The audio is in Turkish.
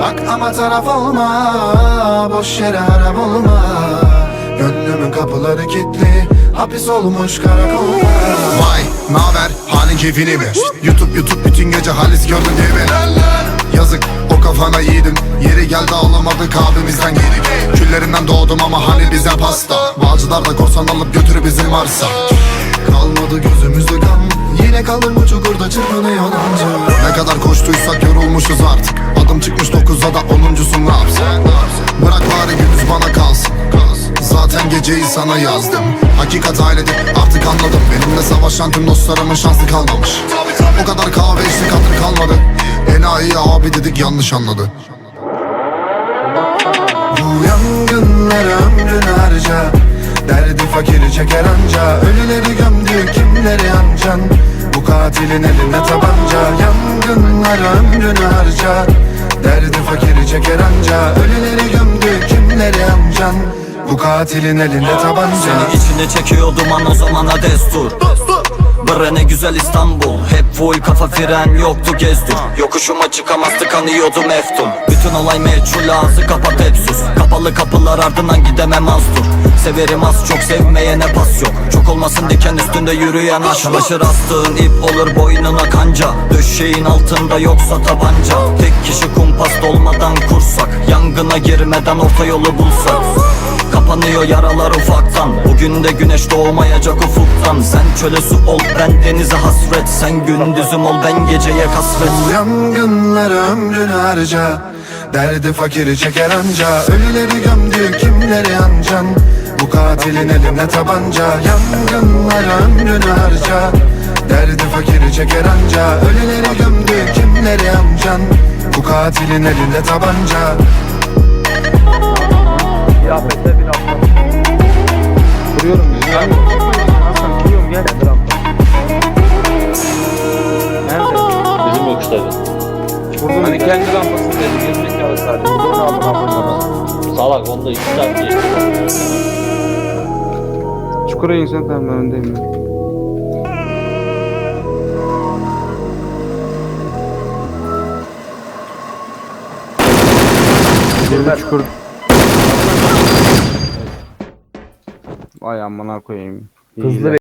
Bak ama taraf olma Boş yere harap olma. Gönlümün kapıları kilitli Hapis olmuş karakolda Vay naber? Halin keyfini mi? YouTube YouTube bütün gece halis gördün değil mi? Yazık o kafana yiğidim. Yeri geldi ağlamadık abimizden giydik Küllerinden doğdum ama hani bize pasta? Bağcılar da korsan alıp götür bizim varsa Kalmadı gözümüzde gam. Yine kaldım bu çukurda çırpınıyor anca Ne kadar koştuysak yorulmuşuz artık Çıkmış dokuzda da onuncusun ne yapsın? Bırak bari gündüz bana kalsın. Zaten geceyi sana yazdım. Hakikat ailedir artık anladım. Benimle savaşan tüm dostlarımın şansı kalmamış. O kadar kahve içtik hatır kalmadı. Enayi abi dedik yanlış anladı. Bu yangınlar ömrünü harca. Derdi fakiri çeker anca. Ölüleri gömdü kimleri ancan? Bu katilin elinde tabanca. Yangınlar ömrünü harca Fakiri çeker anca Ölüleri gömdü kimleri ancan Bu katilin elinde tabanca. Seni içine çekiyor duman o zamana destur Bre ne güzel İstanbul. Hep full kafa fren yoktu gezdur Yokuşuma çıkamazdı kanıyordu meftun Bütün olay meçhul ağzı kapat hep sus. Kapalı kapılar ardından gidemem az dur. Severim az çok sevmeyene pas yok. Çok olmasın diken üstünde yürüyen aşk. Çalışır astığın ip olur boynuna kanca. Döşeğin altında yoksa tabanca. Tek kişi kumpas dolmadan kursak. Yangına girmeden orta yolu bulsak Kapanıyor yaralar ufaktan. Bugün de güneş doğmayacak ufuktan. Sen çöle su ol ben denize hasret. Sen gündüzüm ol ben geceye kasvet. Bu yangınlar ömrünü harca Derdi fakiri çeker anca. Ölüleri gömdü kimleri ancan? Bu katilin elinde tabanca. Yangınlar ömrünü harca Derdi fakiri çeker anca. Ölüleri gömdü kimleri ancan? Bu katilin elinde tabanca Burada hani kendi rampasını dedi. Gerizekalı sadece. Burada aldım rampasını. Salak onda 2 saat geçti. Çukura insan tamam ben öndeyim ben. Burada çukur. Vay amına koyayım. Hızlı